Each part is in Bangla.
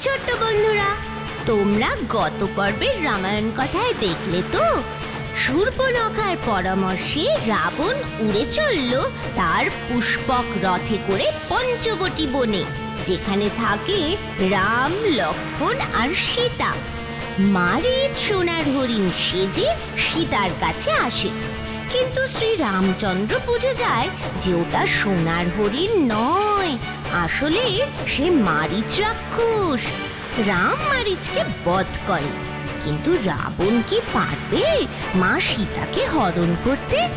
ছোট্ট বন্ধুরা, তোমরা গত পর্বের রামায়ণ কথায় দেখলে তো? সূর্পনখার পরামর্শে রাবণ উড়ে চলল তার পুষ্পক রথে করে পঞ্চবটি বনে, যেখানে থাকে রাম লক্ষ্মণ আর সীতা। মারিচ সোনার হরিণ সেজে সীতার কাছে আসে। কিন্তু শ্রী রামচন্দ্র বুঝে যায় যে ওটা সোনার হরিণ নয় আসলে সে মারিচ রাক্ষস। রাম মারিচকে বধ করে। কিন্তু রাবণ কি পারবে? মা সীতাকে হরণ করতে?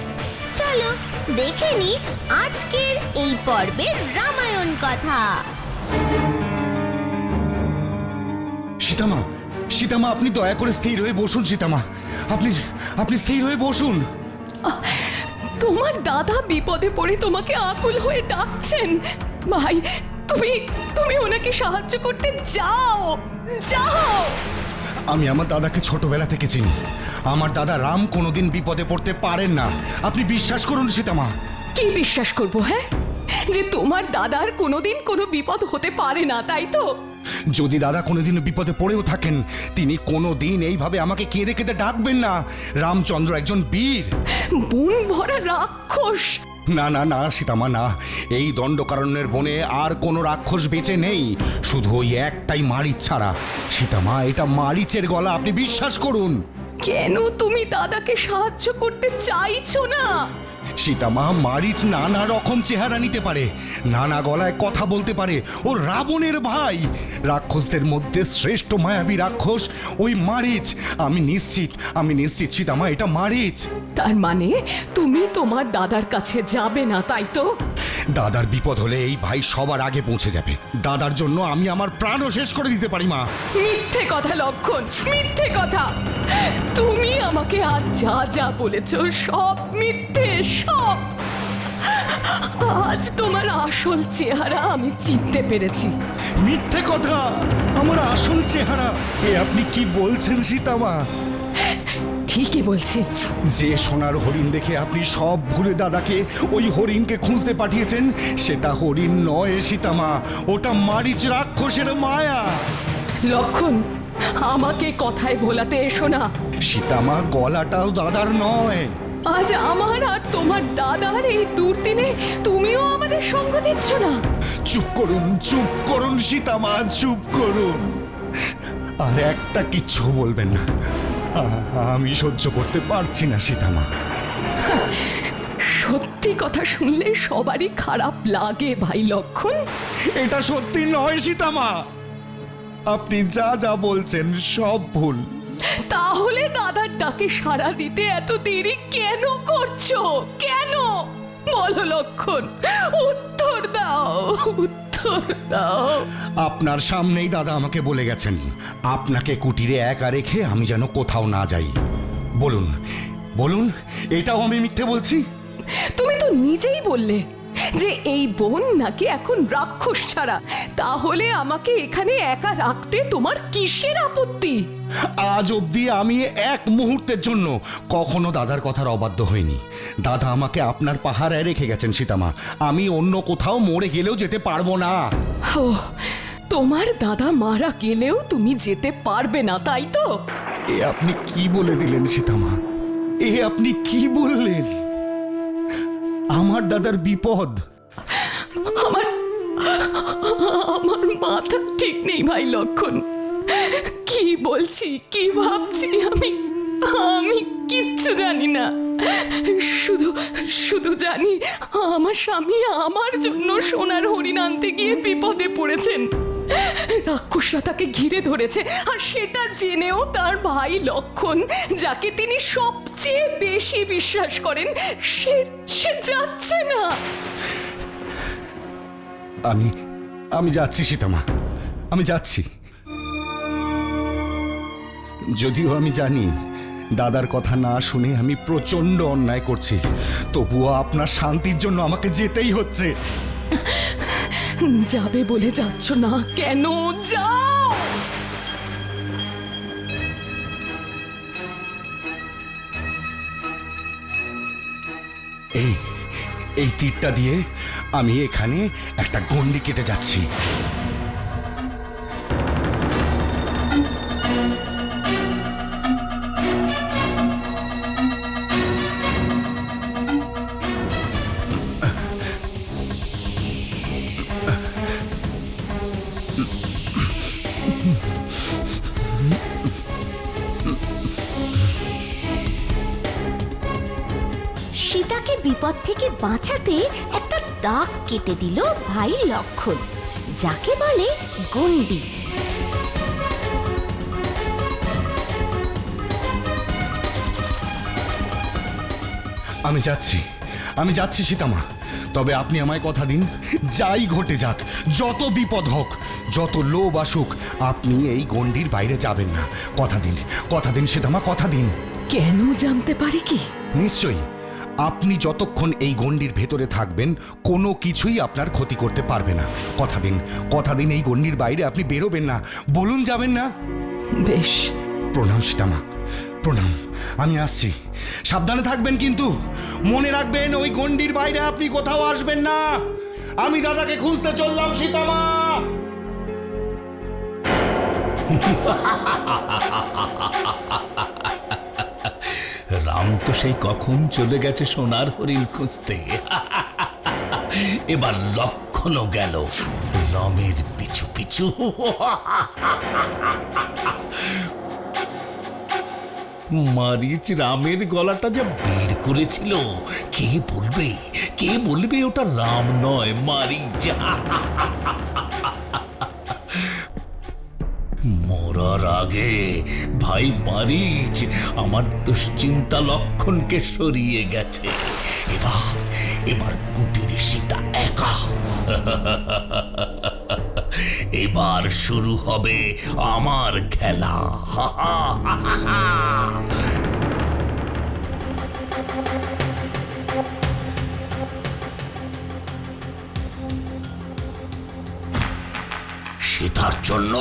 চলো দেখে নি আজকের এই পর্বের রামায়ণ কথা। সীতামা সীতামা আপনি দয়া করে স্থির হয়ে বসুন সীতামা। আপনি আপনি স্থির হয়ে বসুন। তোমার দাদা বিপদে পড়ে তোমাকে আকুল হয়ে ডাকছেন। ভাই তুমি তুমি ওনাকে সাহায্য করতে যাও যাও। আমি আমার দাদাকে ছোটবেলা থেকে চিনি। আমার দাদা রাম কোনোদিন বিপদে পড়তে পারেন না। আপনি বিশ্বাস করুন সীতামা। কি বিশ্বাস করব হ্যাঁ? যে তোমার দাদার কোনোদিন কোনো বিপদ হতে পারে না তাই তো? যদি দাদা কোনোদিন বিপদে পড়েও থাকেন তিনি কোনোদিন এইভাবে আমাকে কেঁদে কেঁদে ডাকবেন না। রামচন্দ্র একজন বীর। বন ভরা রাক্ষস। না না না, সীতামা, না। এই দণ্ডকারণ্যের বনে আর কোনো রাক্ষস বেঁচে নেই। শুধু ওই একটাই মারিচ ছাড়া। সীতামা, এটা মারিচের গলা, আপনি বিশ্বাস করুন। কেন তুমি দাদাকে সাহায্য করতে চাইছো না? সীতামা মারিচ নানা রকম চেহারা নিতে পারে। নানা গলায় কথা বলতে পারে। ও রাবণের ভাই। রাক্ষসদের মধ্যে শ্রেষ্ঠ মায়াবী রাক্ষস ওই মারিচ। আমি নিশ্চিত আমি নিশ্চিত সীতামা এটা মারিচ। তার মানে তুমি তোমার দাদার কাছে যাবে না তাই তো? দাদার বিপদ হলে এই ভাই সবার আগে পৌঁছে যাবে। দাদার জন্য আমি আমার প্রাণও শেষ করে দিতে পারি মা। মিথ্যে কথা লক্ষণ মিথ্যে কথা। তুমি আমাকে আজ যা যা বলেছ সব মিথ্যে সব। আজ তোমার আসল চেহারা আমি চিনতে পেরেছি। মিথ্যে কথা আমার আসল চেহারা। এ আপনি কি বলছেন সীতামা? ঠিকই বলছি। যে সোনার হরিণ দেখে আপনি সব ভুলে দাদাকে ওই হরিণকে খুঁজতে পাঠিয়েছেন সেটা হরিণ নয় সীতামা। ওটা মারিচ রাক্ষসের মায়া। লক্ষণ আমাকে কথায় ভোলাতে এসো না। সীতামা গলাটাও দাদার নয়। আজ আমার আর তোমার দাদার এই দুর্দিনে তুমিও আমাদের সঙ্গ দিচ্ছ না। চুপ করুন চুপ করুন সীতামা চুপ করুন। আর একটা কিচ্ছু বলবেন না। আমি সহ্য করতে পারছি না সীতামা। সত্যি কথা শুনলে সবারই খারাপ লাগে ভাই লক্ষণ। এটা সত্যি নয় সীতামা। আপনি যা যা বলছেন সব ভুল। তাহলে দাদার ডাকে সাড়া দিতে এত দেরি কেন করছ? কেন? বলো লক্ষণ উত্তর দাও উত্তর দাও। আপনার সামনেই দাদা আমাকে বলে গেছেন আপনাকে কুটিরে একা রেখে আমি যেন কোথাও না যাই। বলুন বলুন এটাও আমি মিথ্যে বলছি? তুমি তো নিজেই বললে যে এই বোন নাকি এখন রাক্ষস ছাড়া তাহলে আমাকে এখানে একা রাখতে তোমার কিসের আপত্তি? আজ অবধি আমি এক মুহূর্তের জন্য কখনো দাদার কথার অবাধ্য হইনি। দাদা আমাকে আপনার পাহারায় রেখে গেছেন সীতামা। আমি অন্য কোথাও মরে গেলেও যেতে পারব না। ও তোমার দাদা মারা গেলেও তুমি যেতে পারবে না তাই তো? এ আপনি কি বলে দিলেন সীতামা? এ আপনি কি বললেন? আমার দাদার বিপদ। আমার আমার মাথা ঠিক নেই ভাই লক্ষণ। কি বলছি, কি ভাবছি আমি? আমি কিচ্ছু জানি না। শুধু শুধু জানি আমার স্বামী আমার জন্য সোনার হরিণ আনতে গিয়ে বিপদে পড়েছেন। রাক্ষসরা তাকে ঘিরে ধরেছে, আর সেটা জেনেও তার ভাই লক্ষণ, যাকে তিনি সবচেয়ে বেশি বিশ্বাস করেন, সে সে যাচ্ছে না। আমি আমি যাচ্ছি সীতামা, আমি যাচ্ছি। যদিও আমি জানি, দাদার কথা না শুনে আমি প্রচণ্ড অন্যায় করছি, তবুও আপনার শান্তির জন্য আমাকে যেতেই হচ্ছে। যাবে বলে যাচ্ছ না? কেন? যাও! এই এই তীরটা দিয়ে আমি এখানে একটা গন্ডি কেটে যাচ্ছি। বিপদ থেকে বাঁচাতে একটা দাগ কেটে দিল ভাই লক্ষণ যাকে বলে গন্ডি। আমি যাচ্ছি আমি যাচ্ছি সীতামা তবে আপনি আমায় কথা দিন যাই ঘটে যাক যত বিপদ হোক যত লোভ আসুক আপনি এই গণ্ডির বাইরে যাবেন না। কথা দিন কথা দিন সীতামা কথা দিন। কেন জানতে পারি কি? নিশ্চয়ই আপনি যতক্ষণ এই গণ্ডির ভেতরে থাকবেন কোনো কিছুই আপনার ক্ষতি করতে পারবে না। কথা দিন কথা দিন এই গণ্ডির বাইরে আপনি বেরোবেন না। বলুন যাবেন না? বেশ। প্রণাম সীতামা। প্রণাম আমি আসছি। সাবধানে থাকবেন কিন্তু। মনে রাখবেন ওই গণ্ডির বাইরে আপনি কোথাও আসবেন না। আমি দাদাকে খুঁজতে চললাম সীতামা। তো সেই কখন চলে গেছে সোনার হরিণ খুঁজতে? এবার লক্ষণও গেল রামের পিছু পিছু। মারিচ, রামের গলাটা যা বের করেছিল, কে বলবে? কে বলবে ওটা রাম নয়, মারিচ? মরার আগে ভাই মারিচ, আমার দুশ্চিন্তা লক্ষণকে সরিয়ে গেছে। এবার এবার কুটিরে সীতা একা। এবার শুরু হবে আমার খেলা। সীতার জন্য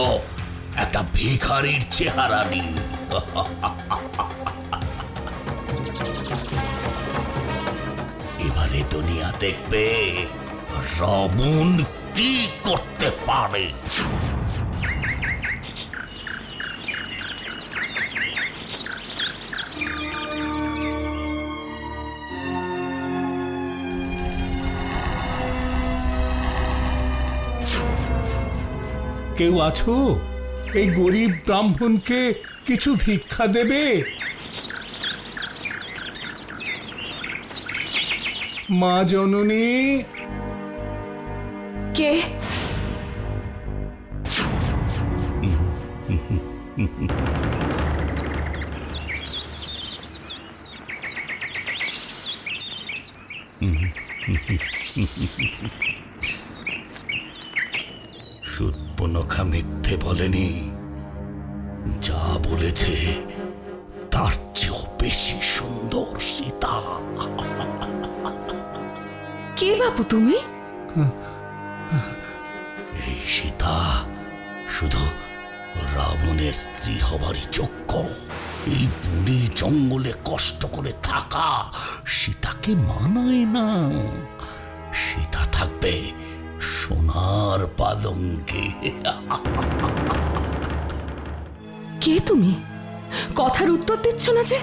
একটা ভিখারির চেহারা নি এবারে দুনিয়া দেখবে রাবণ কি করতে পারে। কেউ আছো? এই গরিব ব্রাহ্মণকে কিছু ভিক্ষা দেবে? মা জননী। কে? সুৎপনখা মিথ্যে বলেনি। যা বলেছে তার চেয়েও বেশি সুন্দর সীতা। কে বাবু তুমি? এই সীতা শুধু রাবণের স্ত্রী হবারই যোগ্য। এই বুড়ি জঙ্গলে কষ্ট করে থাকা সীতাকে মানায় না। সীতা থাকবে সোনার পালঙ্কে। কে তুমি? কথার উত্তর দিচ্ছ না যে?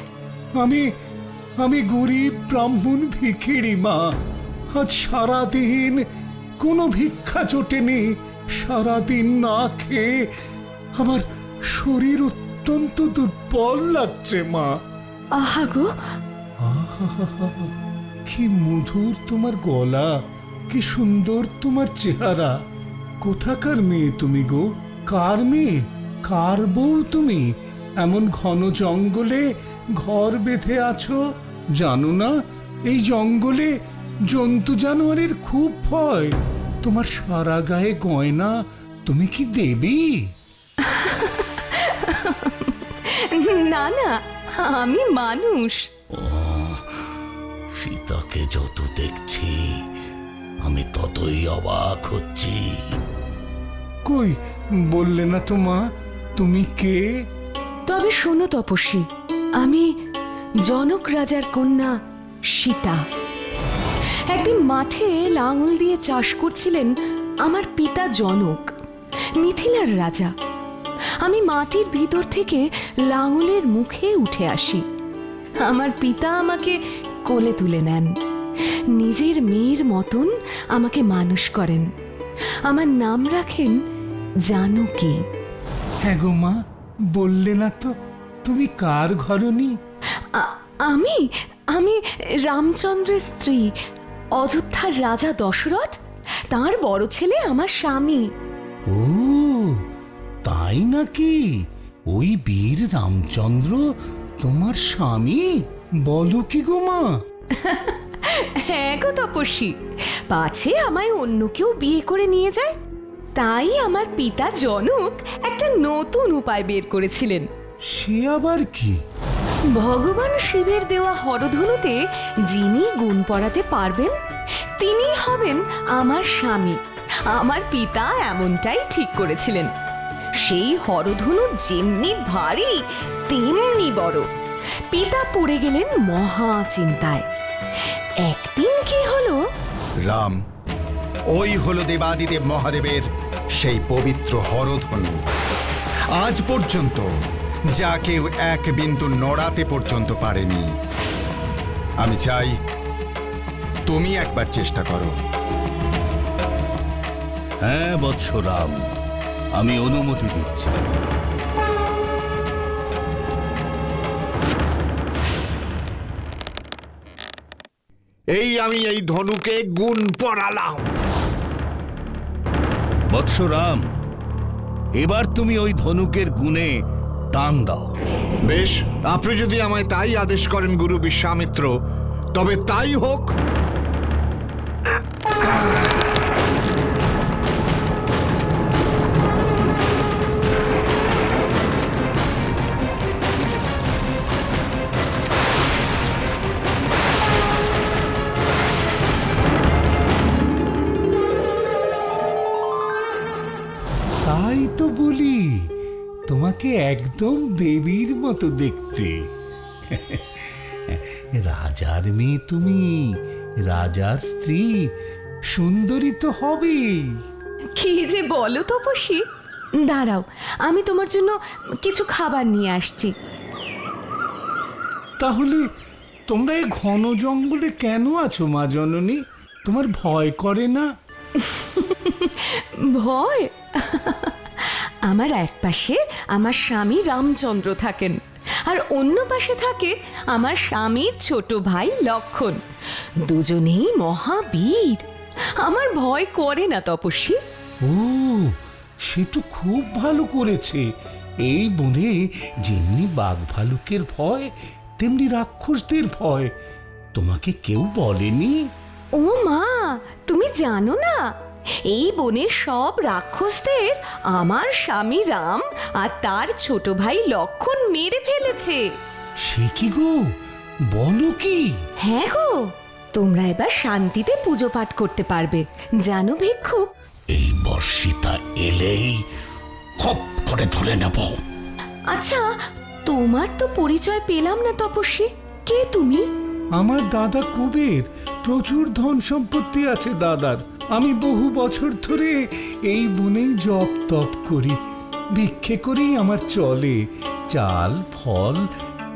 আমি আমি গরিব ব্রাহ্মণ ভিখিরি মা। আজ সারাদিন কোনো ভিক্ষা জোটেনি। সারাদিন না খেয়ে আমার শরীর অত্যন্ত দুর্বল লাগছে মা। আহা গো। কি মধুর তোমার গলা কি সুন্দর তোমার চেহারা। কোথাকার মেয়ে তুমি গো? কার মেয়ে? কার বউ তুমি? এমন ঘন জঙ্গলে ঘর বেঁধে আছো? জানো না এই জঙ্গলে জন্তু জানোয়ারের খুব ভয়। তোমার সারা গায়ে গয়না তুমি কি দেবী? না না আমি মানুষ। সীতাকে যত দেখছি আমি ততই অবাক হচ্ছি। কই বললে না তো মা তুমি কে? তবে শোনো তপস্বী, আমি জনক রাজার কন্যা সীতা। একদিন মাঠে লাঙল দিয়ে চাষ করছিলেন আমার পিতা জনক, মিথিলার রাজা। আমি মাটির ভিতর থেকে লাঙলের মুখে উঠে আসি। আমার পিতা আমাকে কোলে তুলে নেন। নিজের মেয়ের মতন আমাকে মানুষ করেন। আমার নাম রাখেন জানকী। হ্যাঁ গো মা বললে না তো তুমি কার ঘরনি আমি আমি রামচন্দ্রের স্ত্রী অযোধ্যার রাজা দশরথ তার বড় ছেলে আমার স্বামী। ও তাই নাকি? ওই বীর রামচন্দ্র তোমার স্বামী? বলো কি গো মা? হ্যাঁ গো তপস্বী পাছে আমায় অন্য কেউ বিয়ে করে নিয়ে যায়? তাই আমার পিতা জনক একটা নতুন উপায় বের করেছিলেন। সে আবার কি? ভগবান শিবের দেওয়া হরধনুতে যিনি গুণ পড়াতে পারবেন তিনি হবেন আমার স্বামী। আমার পিতা এমনটাই ঠিক করেছিলেন। সেই হরধনু যেমনি ভারী তেমনি বড়। পিতা পড়ে গেলেন মহা চিন্তায়। একদিন কি হলো? রাম ওই হলো দেবাদিদেব মহাদেবের সেই পবিত্র হরধনু আজ পর্যন্ত যা কেউ এক বিন্দু নড়াতে পর্যন্ত পারেনি। আমি চাই তুমি একবার চেষ্টা করো। হ্যাঁ বৎস রাম আমি অনুমতি দিচ্ছি। এই আমি এই ধনুকে গুণ পড়ালাম বৎস রাম এবার তুমি ওই ধনুকের গুণে টান দাও। বেশ, আপনি যদি আমায় তাই আদেশ করেন গুরু বিশ্বামিত্র, তবে তাই হোক। তাই তো বলি তোমাকে একদম দেবীর মতো দেখতে। রাজার মেয়ে তুমি রাজার স্ত্রী সুন্দরী তো হবেই। কি যে বলো তপস্বী। দাঁড়াও আমি তোমার জন্য কিছু খাবার নিয়ে আসছি। তাহলে তোমরা এই ঘন জঙ্গলে কেন আছো মা জননী? তোমার ভয় করে না? ভয়? আমার এক পাশে আমার স্বামী রামচন্দ্র থাকেন। আর অন্য পাশে থাকে আমার স্বামীর ছোট ভাই লক্ষণ। দুজনেই মহাবীর। আমার ভয় করে না তপস্বী। ও সে তো খুব ভালো করেছে। এই বনে যেমনি বাঘ ভালুকের ভয় তেমনি রাক্ষসদের ভয়। তোমাকে কেউ বলেনি? ও মা তুমি জানো না? এই বনের সব রাক্ষসদের আমার স্বামী রাম আর তার ছোট ভাই লক্ষণ মেরে ফেলেছে। সে কি গো? বলো কি? হ্যাঁ গো তোমরা এবার শান্তিতে পুজো পাঠ করতে পারবে। জানো ভিক্ষুক এই বর্ষিতা এলেই খপ করে ধরে নেব। আচ্ছা তোমার তো পরিচয় পেলাম না তপস্বী। কে তুমি? আমার দাদা কুবের প্রচুর ধন সম্পত্তি আছে দাদার। আমি বহু বছর ধরে এই বনেই জপ তপ করি। ভিক্ষে করেই আমার চলে। চাল ফল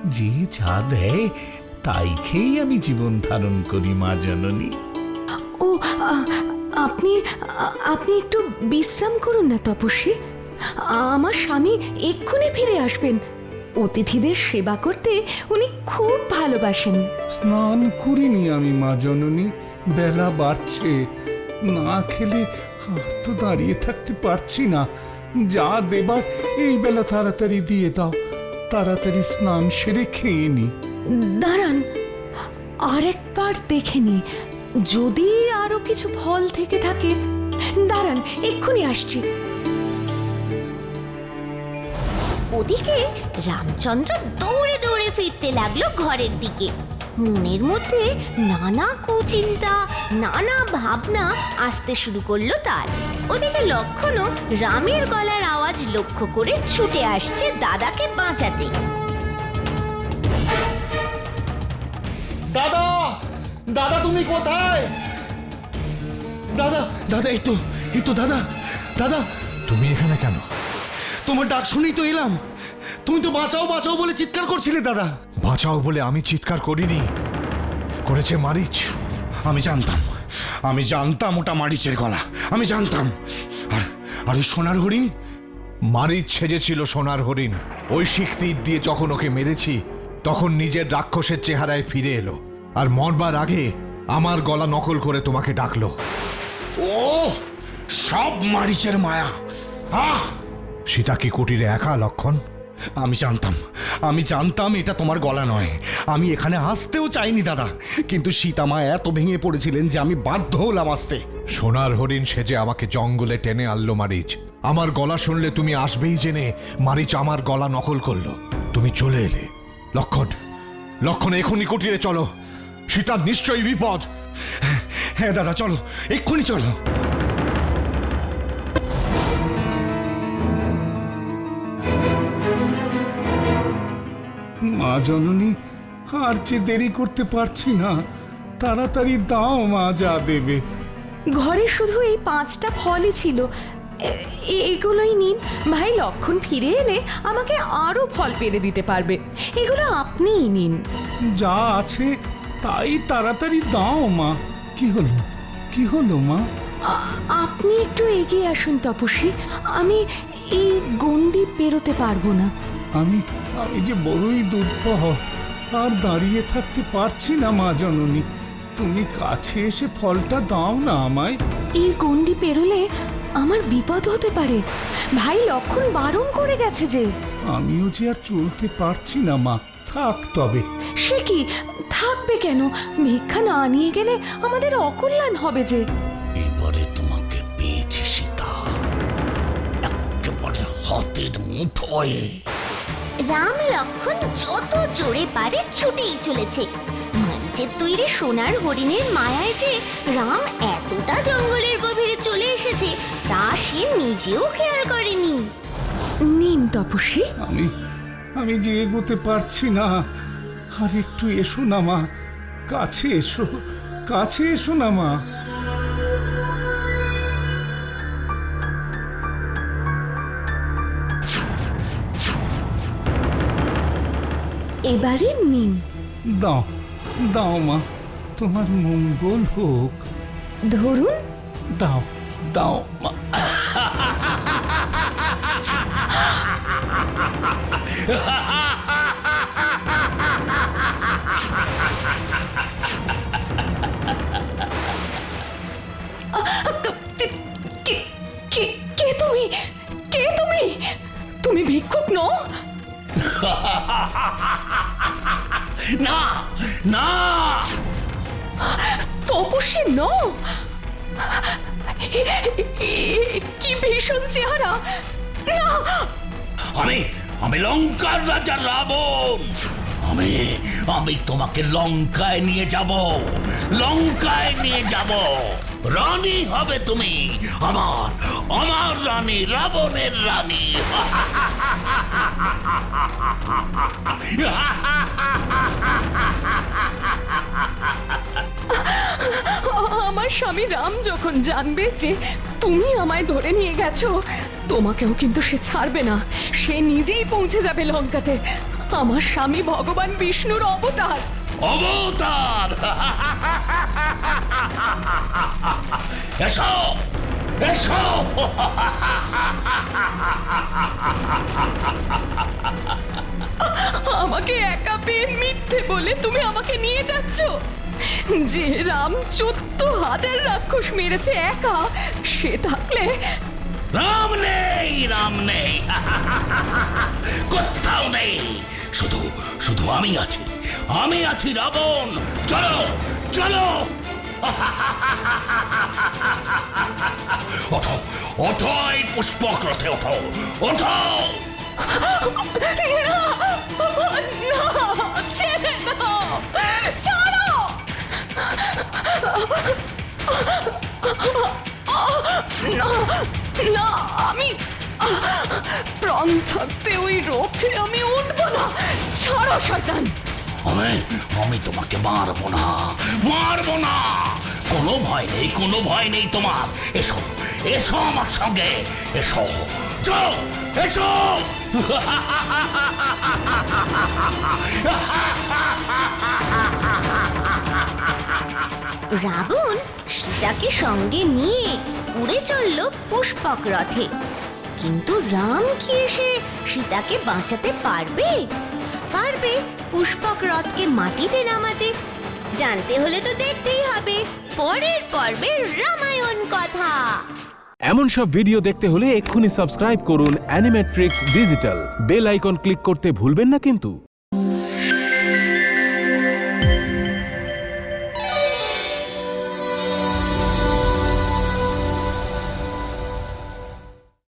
যে যা দেয় তাই খেয়েই আমি জীবন ধারণ করি মা জননী। ও আপনি আপনি একটু বিশ্রাম করুন না তপস্বী। আমার স্বামী এক্ষুনি ফিরে আসবেন। অতিথিদের সেবা করতে উনি খুব ভালোবাসেন। স্নান করিনি আমি মা জননী। বেলা বাড়ছে। না খেলে তো দাঁড়িয়ে থাকতে পারছি না। যা দেবার এই বেলা তাড়াতাড়ি দিয়ে দাও। তাড়াতাড়ি স্নান সেরে খেয়ে নি। দাঁড়ান আরেকবার দেখে নি। যদি আরও কিছু ফল থেকে থাকে দাঁড়ান এক্ষুনি আসছি। ওদিকে রামচন্দ্র দৌড়ে দৌড়ে ফিরতে লাগল ঘরের দিকে। মনের মধ্যে নানা কুচিন্তা নানা ভাবনা আসতে শুরু করল তার। ওদিকে লক্ষণও রামের গলার আওয়াজ লক্ষ্য করে ছুটে আসছে দাদাকে বাঁচাতে। দাদা দাদা তুমি কোথায়? দাদা দাদা এই তো এই তো দাদা দাদা। তুমি এখানে কেন? তোমার ডাক শুনেই তো এলাম। তুমি তো বাঁচাও বাঁচাও বলে চিৎকার করছিলে দাদা। বাঁচাও বলে আমি চিৎকার করিনি। করেছে মারিচ। আমি জানতাম। আমি জানতাম ওটা মারিচের গলা। আমি জানতাম। আর আর ওই সোনার হরিণ? মারিচ সেজেছিল সোনার হরিণ। ওই শিখ তীর দিয়ে যখন ওকে মেরেছি তখন নিজের রাক্ষসের চেহারায় ফিরে এলো। আর মরবার আগে আমার গলা নকল করে তোমাকে ডাকলো। ও সব মারিচের মায়া। আহ! সীতা কি কুটিরে একা লক্ষণ? আমি জানতাম আমি জানতাম এটা তোমার গলা নয়। আমি এখানে আসতেও চাইনি দাদা। কিন্তু সীতামা এত ভেঙে পড়েছিলেন যে আমি বাধ্য হলাম আসতে। সোনার হরিণ সেজে আমাকে জঙ্গলে টেনে আনলো মারিচ আমার গলা শুনলে তুমি আসবেই জেনে মারিচ আমার গলা নকল করল। তুমি চলে এলে। লক্ষণ লক্ষণ এখনই কুটিরে চলো। সীতার নিশ্চয়ই বিপদ। হ্যাঁ দাদা চলো এক্ষুনি চলো। মা জননী আর যে দেরি করতে পারছি না তাড়াতাড়ি দাও মা যা দেবে। ঘরে শুধু এই পাঁচটা ফলই ছিল। এগুলোই নিন। ভাই লক্ষণ ফিরে এলে আমাকে আরও ফল পেরে দিতে পারবে। এগুলো আপনিই নিন। যা আছে তাই তাড়াতাড়ি দাও মা। কি হলো? কি হলো মা? আপনি একটু এগিয়ে আসুন তপসী আমি এই গন্ডি পেরোতে পারব না। আমি আমি যে বড়ই দুর্বহ আর দাঁড়িয়ে থাকতে পারছি না মা জননী। তুমি কাছে এসে ফলটা দাও না আমায়। এই গন্ডি পেরোলে আমার বিপদ হতে পারে। ভাই লক্ষণ বারণ করে গেছে যে। আমিও যে আর চলতে পারছি না মা। থাক তবে। সে কি? থাকবে কেন? ভিক্ষা না নিয়ে গেলে আমাদের অকল্যাণ হবে যে। এবারে তোমাকে পেয়েছি সীতা। একেবারে হাতের মুঠোয়। রাম লক্ষণ যত জোরে পারে ছুটেই চলেছে। মারিচের তৈরি সোনার হরিণের মায়ায় যে রাম এতটা জঙ্গলের গভীরে চলে এসেছে তা সে নিজেও খেয়াল করেনি। নিন তপস্বী। আমি আমি যে এগোতে পারছি না আর একটু এসো না মা। কাছে এসো কাছে এসো না মা। এবারে নিন। দাও দাও মা তোমার মঙ্গল হোক। ধরুন। দাও দাও মা। কে- কে- কে কে তুমি? কে তুমি? তুমি ভিক্ষুক নও না না। তপস্বী ন। কি ভীষণ চেহারা। না। আমি আমি লঙ্কার রাজা রাবণ। আমি আমি তোমাকে লঙ্কায় নিয়ে যাব লঙ্কায় নিয়ে যাব। রানী হবে তুমি। আমার আমার রানী, রাবণের রানী। আমার স্বামী রাম যখন জানবে যে তুমি আমায় ধরে নিয়ে গেছো, তোমাকেও কিন্তু সে ছাড়বে না। সে নিজেই পৌঁছে যাবে লঙ্কাতে। আমার স্বামী ভগবান বিষ্ণুর অবতার। অবতার। এসো এসো। আমাকে একা পেয়ে মিথ্যে বলে তুমি আমাকে নিয়ে যাচ্ছ? যে রাম চোদ্দ হাজার রাক্ষস মেরেছে একা সে থাকলে রাম নেই রাম নেই। কোথাও নেই। শুধু শুধু আমি আছি। আমি আছি রাবণ। চলো চলো। ওঠো ওঠো এই পুষ্পক রথে ওঠো। ওঠো না, আমি প্রাণ থাকতে ওই রথে আমি উঠবো না। ছাড়ো, শয়তান। আমি তোমাকে মারবো না। মারবো না! কোনো ভয় নেই, কোনো ভয় নেই তোমার। এসো এসো আমার সঙ্গে। এসো চল এসো! রাবণ সীতাকে সঙ্গে নিয়ে উড়ে চলল পুষ্পক রথে। কিন্তু রাম কি এসে সীতাকে বাঁচাতে পারবে? পারবে পুষ্পক রথকে মাটিতে নামাতে। জানতে হলে তো দেখতেই হবে। পরের পর্বে রামায়ণ কথা। এমন সব ভিডিও দেখতে হলে এক্ষুনি সাবস্ক্রাইব করুন Animetrix digital bell icon click করতে ভুলবেন না কিন্তু।